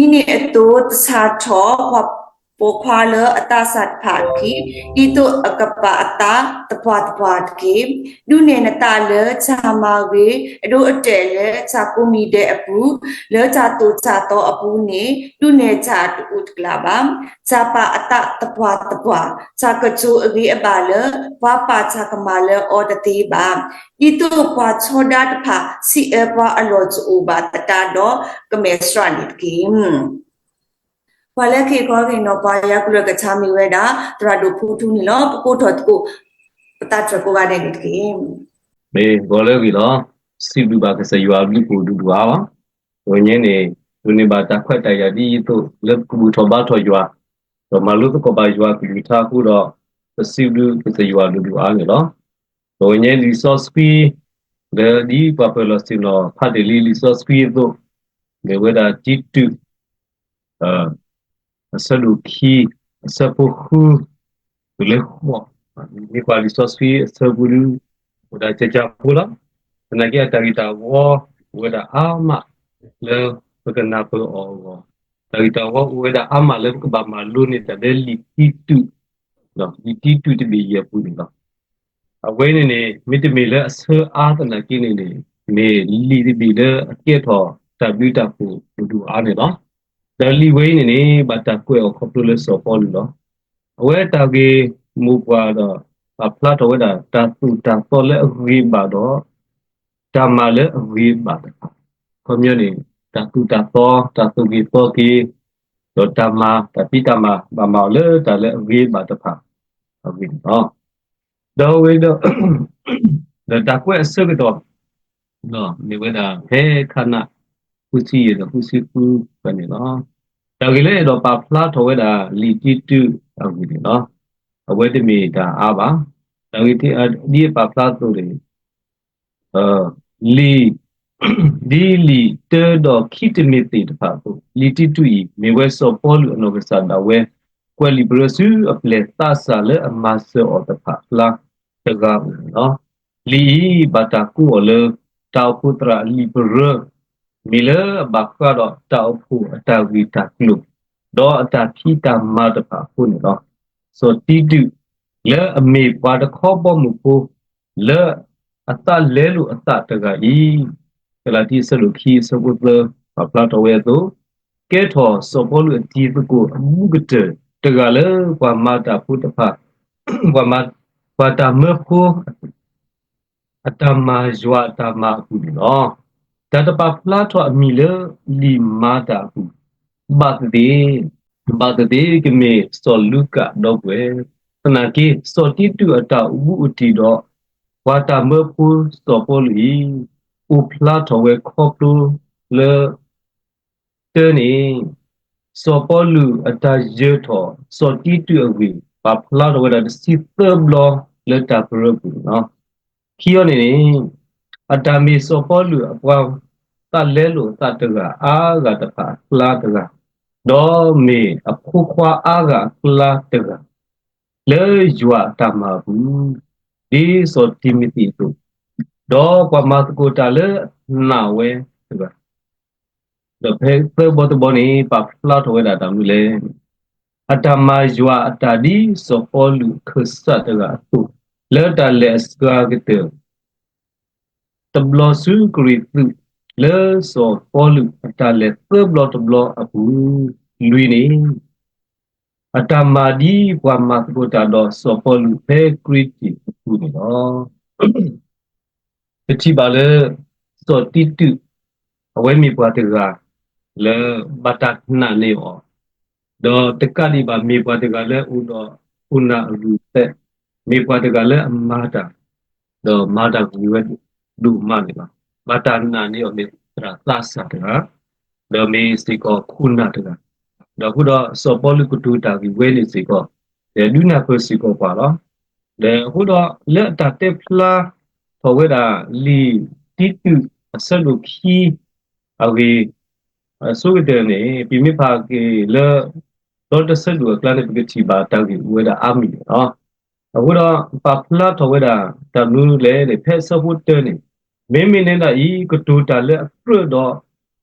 ဒီနေ့အတူတစာထောဟော ပိုခွာလအတဆတ်ဖာကိဒီတုအကပအတာတပွားတပွားကိဒုနေနတလချာမာဝေအဒုအတဲလချာကုမီတဲ့အပူလောချာတူချာတော့အပူနေဒုနေချာတူဥတကလာပါချာပါအတတပွားတပွားချာကချူအဝေအပါလဝါပါချာကမာလအော်တတိပါဒီတုပွားချောဒတ်ဖာစီအပွားအလောချူဘာတတာတော့ကမေစထရာနစ်ကိ ဘာလဲခေခေါ်ခင်တော့ဘာရကုလကချာမီဝဲတာတရတို့ဖူးထူးနေလောပကိုတော်တကိုပတတ်ရကိုကတဲ့ကိမေဘောလေကီတော့စီလူပါကစယွာလူကိုဒူဒွာပါဝင်းင်းနေလူနေပါတခွက်တရဒီတို့လက်ကူထောဘာထောယွာတော့မလူကဘာယွာကီထားခုတော့စီလူကစယွာလူဒူအားနေတော့ဝင်းင်း resource fee လေဒီပပလစင်တော့ဖတ်တယ်လီ resource fee တို့လေဝဒါတီတူအ ဆလူခီအစပုခုလေခေါ်ဒီကွာ resource fee အစဘူး udah cecah pula tenaga dari tawa udah ama le berkena pe Allah dari tawa udah ama le ke ba malu ni tak ada li itu no li itu tu bi ya pun no awe ni ni mit mi le se a ta na ki ni ni me li di bi le ke tho ta bi ta pu du a ni no da li we ni ni ba ta kwe o khop le so pol no awe ta ge mu kwa do အဖလာတော်ဝဒတာသူတာတော်လည်းအဝေးပါတော့တာမလည်းအဝေးပါတော့ခွန်မျိုးနေတာသူတာတော်တာသူကြီးတော်ကြီးတော့တာမတာပိတာမဘာမလဲတာလည်းအဝေးပါတော့ဖာအဝေးတော့တော့ဝေးတော့ဒါကွဲ့စကတော့နော်နေဝ ဒဟဲခနာကုစီရကုစီကူပဲနော်ဒါကြလေတော့ပါဖလာတော်ဝဒလီတီတူအဝေးနော်အဝဲတမီဒါအားပါဒါဝိတိဒီပါဖလာတို့လေအာလီဒီလီတေဒခိတမီတိတဖာကိုလီတီတူဤမေဝဲစောပေါ်လူအနောကဆာဒါဝဲကွယ်လီဘရဆူအပလက်တာဆာလေအမဆောအတဖာလာတကားနော်လီဘတာကူလေတောက်ပုတရာလီဘရ မီလဘခါတော့တောက်ဖူအတာဝီတာကလုတော့အတာခိတာမတဖာဖူနော်ဆိုတီတူလဲအမေပါတခေါ်ပေါ်မှုကိုလဲအတလဲလို့အတတကဤကလာတိဆလူခီစပုဒပပလာတော်ဝဲတော့ကဲထော်စောပေါ်လူအတီးကိုအမှုကတတကလဲကွာမာတာဖုတဖကွာမာကွာတာမခိုအတမဇွာတမခုနော် တတပပလာထော်အမီလေလီမာတာခုဘတ်ဒီဘတ်ဒီကမေစောလူကတော့ွယ်တနာကေစောတိတုအတဥပုအတိတော့ဝါတာမဖူစောပိုလီဥပလာတော်ဝဲခေါပလူလေတနီစောပိုလူအတရေထောစောတိတုအဝီပါဖလာတော်ဝဲတာစီသဘလလေတာပရပူနော်ခီယောနေ အတမီစောပိုလူအပွားတလဲလို့တတကအာဂတဖာဖလာတကဒေါ်မေအခုခွာအာဂဖလာတကလေယွာတမဘူးဒီဆိုတိမီတီတို့တော့ပမတ်ကိုတလေနာဝဲဒီပါတော့ဖဲသဘောတဘောနေပဖလာထဝဲတာတမှုလေအတမယွာအတဒီဆိုပေါ်လူခဆတ်တကသူလေတလေစကာကတဲ့ တဘလဆူကရီသူလေဆိုပေါ်လူအတလေသဘလတဘလအပူလူနေအတမာဒီကွာမတ်ကိုတာတော့စောပေါ်လူဖဲခရစ်တီခုနေတော့တတိပါလေစောတိတုအဝဲမိပွားတကလေဘတ်တနာနေောတော့တကတိပါမိပွားတကလည်းဥတော့ဥနာလူတဲ့မိပွားတကလည်းအမာတာတော့မာတာကိုဝဲ ဒူမနေပါဘတ်တနာနေောမိတရာသသတကတော့မေစတိကောခုနာတကတော့ခုတော့စောပေါ်လူကတူတာဒီဝဲနေစီကောဒီလူနာဖစီကောပါတော့ဒီခုတော့လက်တာတက်ဖလာဖော်ဝဲတာလီတီတူအစလူခီအဝေဆိုကြတဲ့နေပြမိဖာကေလေတော့တဆလူကလန်ပကတိပါတောက်ဒီဝဲတာအာမီနော်အခုတော့ပပလာထဝဲတာတလူလေဖက်ဆဖို့တဲနေ မင်းမင်းနဲ့ဤကတူတာလေအပရတော့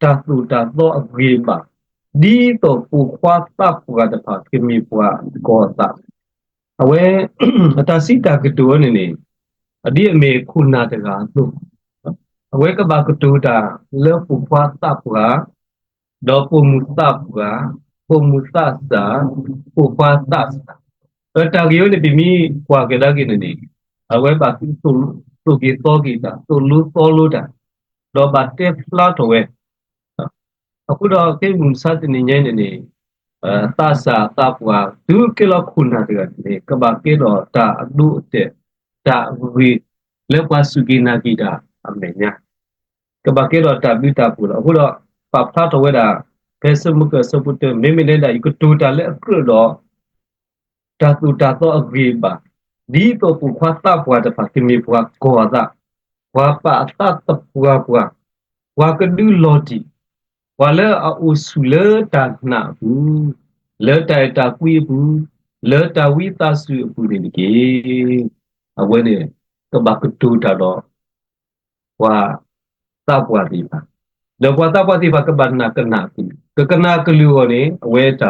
တာတူတာတော့အဝေးပါဒီတော့ပူခွာတပ်ပွားတဖာကိမီပွားကောတာအဝဲအတစီတာကတူနေနေအဒီအမေခုနာတကာလို့အဝဲကဘာကတူတာလေပူခွာတပ်ပွားတော့ပူမူတပ်ပွားပူမူတတ်တာပူခွာတပ်အတကီယိုနေပီမီကွာကဒါကိနေနေအဝဲပါသူ သူကေတော့ကေတာသူလူတော်လို့တာတော့ဘာတက်ဖလာတော့ဝဲအခုတော့ကိမုန်စတ်နေညနေနေအဲတာစာတာပွားဒုကေလခုနာတကနေကဘာကေတော့တာအဒုတဲ့တာဝီလေပွားစုကိနာကိတာအမေညာကဘာကေတော့တာဘီတာပူတော့အခုတော့ပပတာတော့ဝဲတာကဲစမှုကစပုတ်မေမေနေတာဤကတူတာလေအခုတော့တာတူတာတော့အဂေပါ ဒီတော့ပူခွာတာပွားတဖာကိမီပွားကောတာဝါပါတာတပွားပွားဝါကဒူလော်တီ wala a usule ta na bu le ta ta kwi bu le ta wi ta su bu ni ke a we ne ka ba ku tu ta do wa ta bwa ti ba le bwa ta bwa ti ba ka ba na ka na ku ka ka na ka lu ne a we ta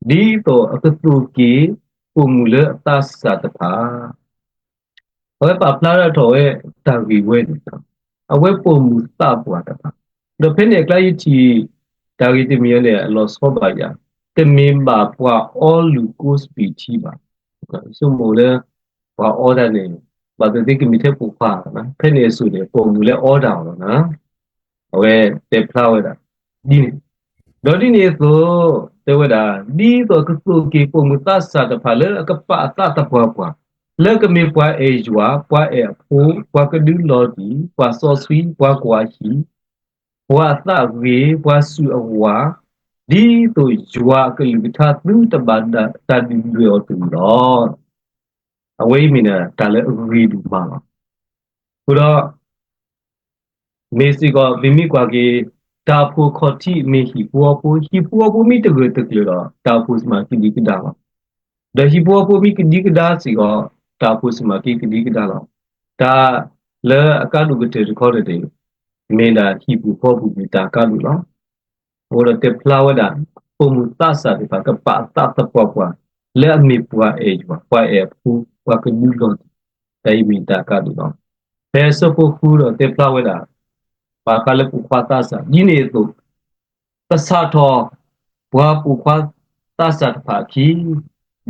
မူတပ်ပွားတဖာနေလေအမတာဖီတာအပူကိမေပွားဝီဝဲပါဝဲတော့တာဆောအဲတာဆောစပီတော့တမေပါပွားဒီဝဲတာတမေပါပွားအော်လူကိုစပီချီပါမေပွားသူတာလေအဝီဒီတော့အကတူကီပုံမူလေအတသတဖာဟောပါပလာတော့ရဲ့တာဝီဝဲအဝဲပုံမူတပ်ပွားတဖာ depende clarity dari timione lo soba ya temimba kwa all lucus pitiba so mole wa order ne ba de de mi te pu pa na phene su de po mu le order lo na awe te flower da di ne do di ne so te wa da di to ku su ki po mu ta sa da pha le ka pa ta ta pwa pwa le ka mi pwa e jwa pwa e phu pwa ka du lo di pwa so sui pwa kwa hi ဘဝသဝေဘဝစုအဝါဒီတို့ယွာကလူထာသူတပန္ဒတတိရောတူတော့အဝိမီနာတလည်းအဂရီဒူပါဘုရားမေစီကဗိမိကွာကေ တာဖို့ခေါတိမေဟိဘောဖို့ဟိဘောဖို့မိတကတကလတော့တာဖို့စမကိဒီကဒါပါဒဟိဘောဖို့မိကိဒီကဒါစီကတာဖို့စမကိကိဒီကဒါတော့ဒါလဲအကလူကတေခေါ်တဲ့ mena hibu hobu bita kalu lo ora te flower da pomu tasa de pa ka pa ta ta kwa kwa le mi pwa e jwa kwa e pu kwa ka ni lo dai mi ta ka lu lo pe so po khu ro te flower da pa ka le pu kwa ta sa ni ne to ta sa tho bwa pu kwa ta sa ta pa ki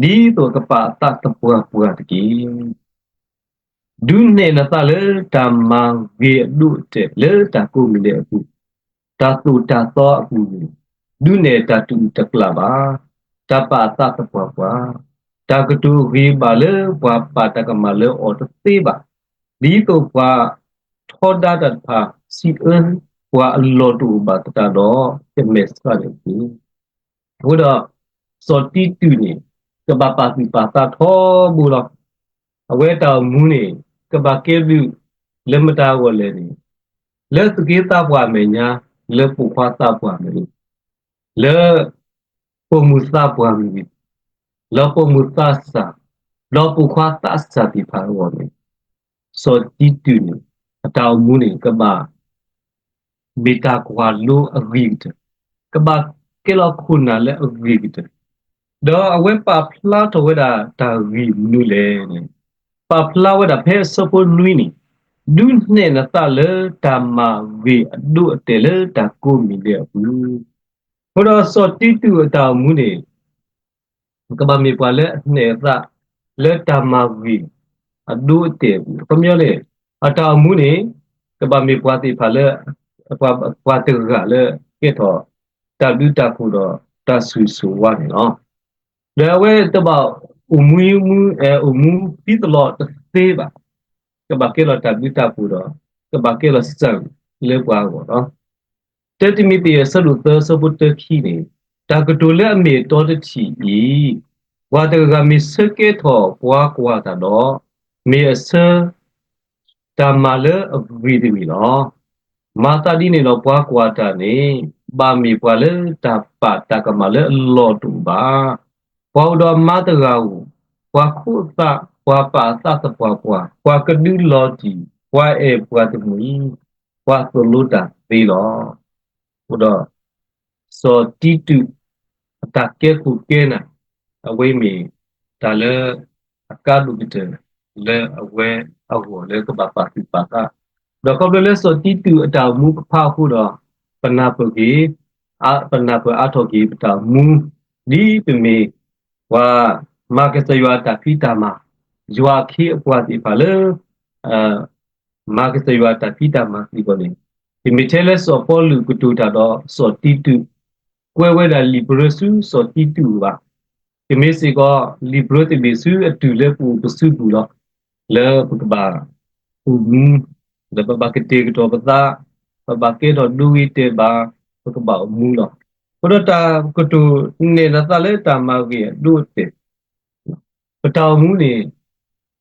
ni to ka pa ta ta pwa pwa ta ki ဒုနေနတလေတမံဝေဒုတေလေတကုမီလေအခုတတုတသောအခုဒုနေတတုတကလပါတပတတပပတကတုဝေပါလေဘဝပါတကမလေအောတသေးပါဒီတော့ဘ ဝထောဒတဖာစီအန်ဘဝအလောတုဘတတတော့ပြမေစရတယ်ဒီဘုရားစောတိတူနေကပပတိပါတာထောဘူလောအဝဲတော်မူနေကဘာကေလူလက်မတာဝလဲနေလက်စကေတာပွားမေညာလက်ပူခွာတာပွားမေလက်ပုံမူတာပွားမေလက်ပုံမူတာစာလက်ပူခွာတာစာဒီဖာဝမေစောတီတူနေ အတောင်မူနေကဘာမေတာကွာလိုအဂိတ်ကဘာကေလခုနာလဲအဂိတ်တော့အဝဲပါဖလာတော့ဝဒါတာဂိမနူလဲနေ pa flower da phe sopo nui ni du ne na ta le ta ma ve du te le ta ko mi le bu ho do so ti tu ta mu ne ka ba mi pa le ne ta le ta ma ve du te bu ko myo le ata mu ne ka ba mi pa ti pha le pa pa te ga le ke tho ta du ta fu do ta su su wa ne no le we ta ba umumu eh umu pitlo teba ke ba ke lo ta bita puro ke ba ke lo san le kwa go no တက်တိမိတရဆလူသစပုတ္တခိနေတာကတူလက်အမေတော်တချီဤဝါတကမီစကေထောပွားကွာတာတော့မေအစ တမလအဝိဒီဝီလောမာတာဒီနေလောပွားကွာတာနေပါမီပွာလေတပတကမလေလောတူပါပွာတော်မာတကာဝပွာခုသပွာပါသသပွာပွာပွာကဒူလောတီပွာအေပွာတမီပွာသလူတာသေးလောဘုဒ္ဓစောတိတုအတကဲခုကဲနာအဝိမီဒါလအကာဒုပိတ လေအဝဲအဟောလေကပပါတိပါတာတော့ကဘလေစောတိတုအတာမူဖာခုတော့ပနာပကေအပနာပအထောကေပတာမူဒီပမေဝါမာကစယဝတာဖိတာမယွာခေအပွားတိပါလေအာမာကစယဝတာဖိတာမဒီပေါ်နေဒီမီတဲလက်စောပေါ်လူကတူတာတော့စောတီတူကွဲဝဲတာလီဘရဆူစောတီတူပါဒီမီစီကလီဘရတီမီဆူအတူလက်ပူပစုပူတော့ လဲပကဘာပူမီဒဘဘကတေကတော့ပသာပဘကေတော့ဒူဝီတေဘာပကဘာမူတော့ဘရတာကတူနေနသလဲတာမကြီးဒူတေပတောင်မူနေ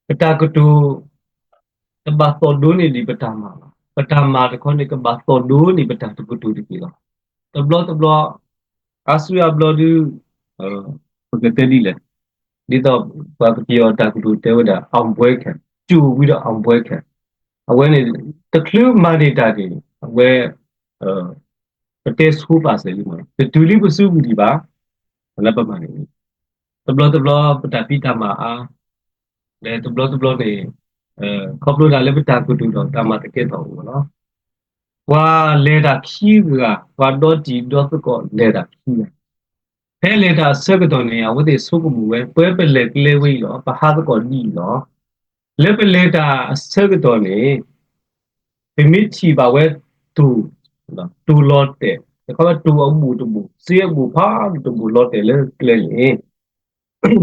ပတာကတူတဘာတော်ဒူနေဒီပတာမှာ pertama de kone ke bato do ni betah tu kutu di kilo teblo teblo asu ya blo du uh, pegete di le di to ba pio ta kutu te da ong bwe khan chu wi do ong bwe khan awe ni the clue ma ni ta di awe uh ပတေဆူပါစေလိမတတူလီပစုဘူးဒီပါလပမနေတဘလတဘလပတပိတမအားလေတဘလတဘလနေအဲခေါပလိုဒါလည်းပတာကုတူတော့တမတကဲတော့ဘူးနော်ဝါလေတာခီးကဝါတော့တီတော့ကောလေတာခီး ဖဲလေတာဆကတော့နေဝတ်ဆုကမှုပဲပွဲပလေကလေးဝိလောပဟာကောနီလောလေပလေတာဆကတော့နေပြမိချီပါဝဲတူနော်တူလော့တဲ့ခေါ်တူအမှုတူမှုစေအမှုဖာတူမှုလော့တဲ့လေကလေးလေ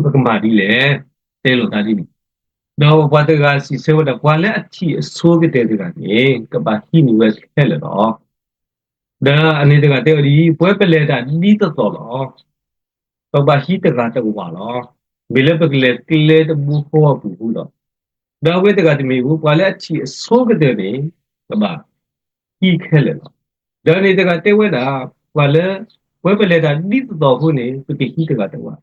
ပကမာဒီလေတဲလို့တာဒီတော့ဘာတကစီဆေဝဒကွာလက်အချီအစိုးကတဲ့တကနေကဘာဟီနီဝက်ခဲလေတော့ဒါအနေတကတဲ့ဒီပွဲပလေတာဒီတော်တော် လောကဘာဟီတကတော့ပါလောဘီလေပကလေကလေတဘူခေါ်ဘူးတော့ဒါဝေတကတမီဘူးကွာလက်အချီအစိုးကတဲ့နေကဘာဟီခဲလေတော့ဒါနေတကတဲ့ဝဲတာကွာလက်ပွဲပလေတာဒီတော်ဘူးနေပတိဟီတကတော့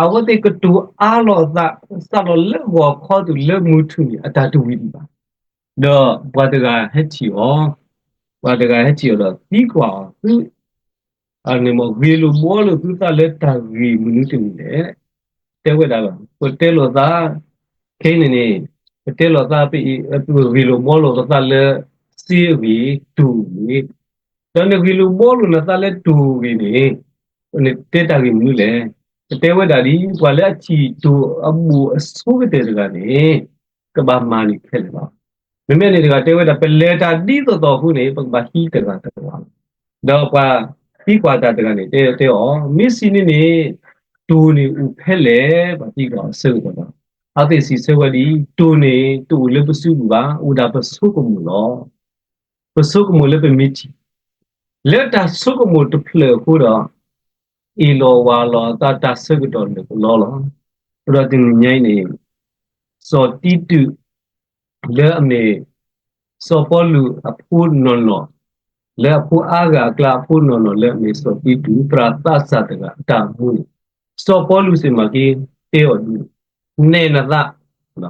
awate ke tu alo za sa lo le wo kho tu le mu tu ni ata tu wi ba do bwa de ga he chi o bwa de ga he chi o lo ti kwa tu ane mo vi lu mo lu tu ta le ta wi mu nu tu ni le te we da ba ko te lo za ke ni ni te lo za pi tu vi lu mo lu ta le si wi tu ni do ne vi lu mo lu na ta le tu wi ni ne te ta wi mu le တဲဝဒါဒီကွာလက်ချီတူအမှုအစိုးတဲ့တကနေကဘာမာလီဖဲလေပါမမေနေတကတဲဝဒါပလေတာတီတော်တော်ခုနေပကဘာဟီတကတော့တော့ ကွာဒီကွာတာတကနေတဲတဲဩမစ်စီနေနေတူနေဦးဖဲလေပါဒီတော့ဆုပ်တော့အသိစီဆေဝဒီတူနေတူလေပစုကဥဒါပစုကမူလောပစုကမူလေပမီတီလက်တာစုကမူတဖလေခုတော့ e lo wa lo ta ta se do le lo lo pro tin nyai ni so ti tu le ame so po lu a phu no no le phu a ga kla phu no no le ame so ti tu pra ta sa ta ga ta mu so po lu se ma ki te o du ne na da no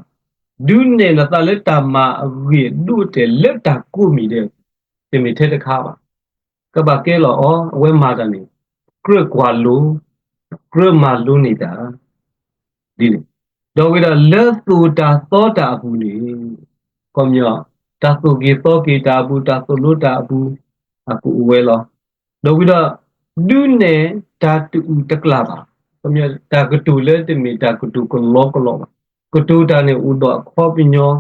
du ne na ta le ta ma wi du te le ta ku mi de te mi the ta kha ba ka ba ke lo o we ma da ni ကရကွာလိုကရမာလိုနေတာဒီလေတော့ဝိဒါလက်သူတာသောတာဘူးနေကောမြောတာသုကေသောကေတာဘူးတာသုလုတာဘူး အခုဝဲလောတော့ဝိဒါဒုနေတာတူတကလာပါကောမြောတာကတူလက်တမီတာကတူကလောကလောကတူတာနေဥတော့ခောပညော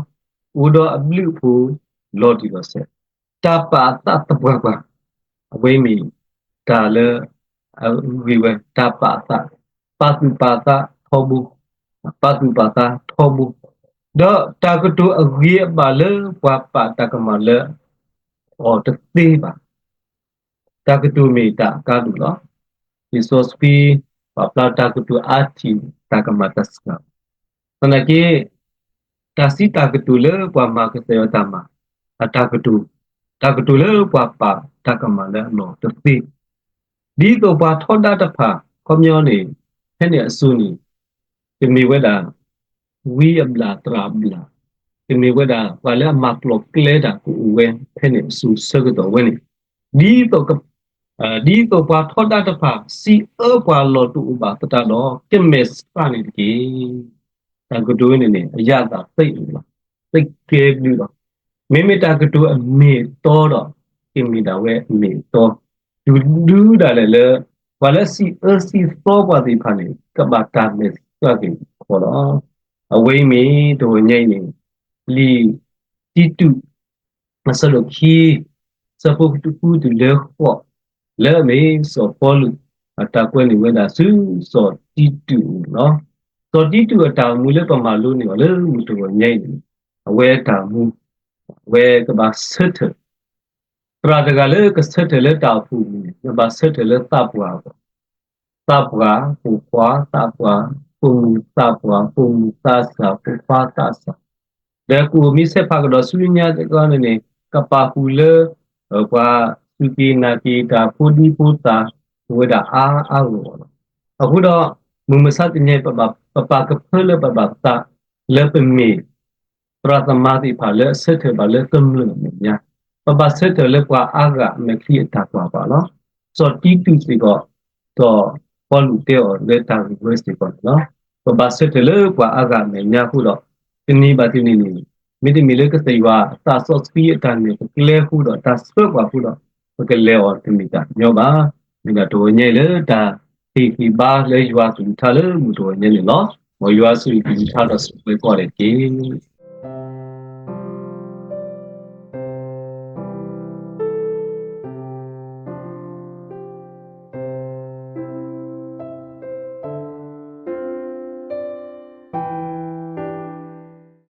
ဥတော့အပလူဖူလော်ဒီလောဆက်တပါတတ်ဘွားဘွားအဝိမီတာလေ vive tapata patupata thobu patupata thobu do takatu agia bale wa pa takamale o te ba takutu me ta kalu lo isospi papla takutu ati takamataska sanake tasi takutu le kwa ma kasayo tama atakutu takutu le kwa pa takamala no tsi di to pa thoda ta pha khomyo ne phene asuni timi weda wi abla trabla timi weda wala maklok kleda ku wen phene su sagdo wen di to ka အဲဒီတော့ဘာထောတာတဖာစီအပွာလောတူဘာတတတော့ကမစ်ပါနေတကေတကတူနေနေအရသာသိလို့လားသိကဲပြီးတော့မိမိတကတူအမေတော်တော့ကိမိတာဝဲအမေတော်ဒူဒူဒါလည်းလေဘာလဲစီအစီသောပါဒီဖာနေကဘာတာမစ်ကကေခေါ်တော့အဝိမီတို့ညိနေလီတီတူမစလို့ခီစပုတ်တူကူတူလေခေါ် လဲမေစောပေါ်လူအတာကွဲနေဝဲတာစုစောတီတူနော်စောတီတူအတာမူလဲပမာလို့နေပါလေမူတူညိုက်နေအဝဲတာမူဝဲကဘာဆတ်ပရာတကလည်းကဆတ်လဲတာဖူကဘာဆတ်လဲတပ်ပွားတပ်ပွားပူပွားတပ်ပွားပုံတပ်ပွားပုံသစာပူပွားသစာဒါကူမိစေဖာကတော့ဆွေးညာကနေနေကပါဖူလဲကွာ သူပြေနာပြေတာဖူဒီဖူတာဝဒအာအာလို့အခုတော့မမစတဲ့ညပပပပကဖလပပတာလေပမီပရသမတိဖလေစက်ဘလေကမ်လမညာပပစက်လေကွာအာဂမခိတာကွာပါနော်စောတီတူစီကတော့ပေါ်လူတဲ့လေတာရီဝက်စီပေါ့နော်ပပစက်လေကွာအာဂမညာခုတော့ဒီနေ့ပါဒီနေ့မိတိမီလေကစေဝါတာဆော့စပီအတန်နေကလေခုတော့တာဆွဲကွာခုတော့ porque leo timita nyoba mina to nye le da ti ki ba le ywa su tha le mu to nye le no mo ywa su ki tha da su pe ko de ki